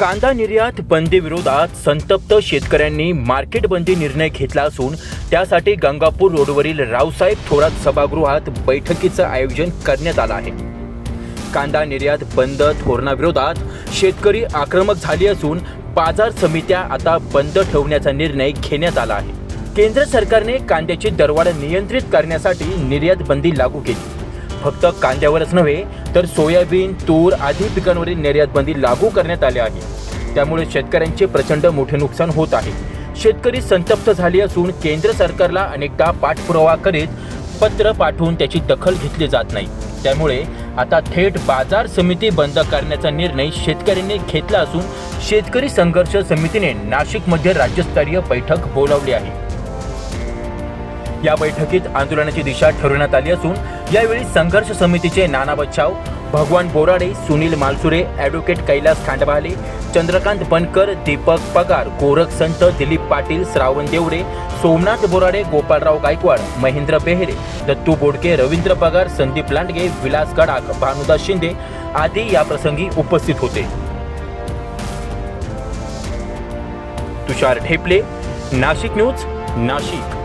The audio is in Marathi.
कांदा निर्यात बंदी विरोधात संतप्त शेतकऱ्यांनी मार्केट बंदी निर्णय घेतला असून त्यासाठी गंगापूर रोडवरील रावसाहेब थोरात सभागृहात बैठकीचं आयोजन करण्यात आलं आहे. कांदा निर्यात बंद धोरणाविरोधात शेतकरी आक्रमक झाली असून बाजार समित्या आता बंद ठेवण्याचा निर्णय घेण्यात आला आहे. केंद्र सरकारने कांद्याची दरवाढ नियंत्रित करण्यासाठी निर्यात बंदी लागू केली. फक्त कांद्यावरच नव्हे तर सोयाबीन तूर आदी पिकांवरील निर्यात बंदी लागू करण्यात आली आहे. त्यामुळे शेतकऱ्यांचे प्रचंड मोठे नुकसान होत आहे. शेतकरी संतप्त झाले असून केंद्र सरकारला अनेकदा पाठपुरावा करीत पत्र पाठवून त्याची दखल घेतली जात नाही. त्यामुळे आता थेट बाजार समिती बंद करण्याचा निर्णय शेतकऱ्यांनी घेतला असून शेतकरी संघर्ष समितीने नाशिकमध्ये राज्यस्तरीय बैठक बोलावली आहे. या बैठकीत आंदोलनाची दिशा ठरवण्यात आली असून यावेळी संघर्ष समितीचे नाना बच्चाव भगवान बोराडे सुनील मालसुरे ॲडव्होकेट कैलास खांडबाले चंद्रकांत बनकर दीपक पगार गोरख संत दिलीप पाटील श्रावण देवडे सोमनाथ बोराडे गोपालराव गायकवाड महेंद्र बेहरे दत्तू बोडके रवींद्र पगार संदीप लांडगे विलास गडाख भानुदास शिंदे आदी या प्रसंगी उपस्थित होते. तुषार ढेपले नाशिक न्यूज नाशिक.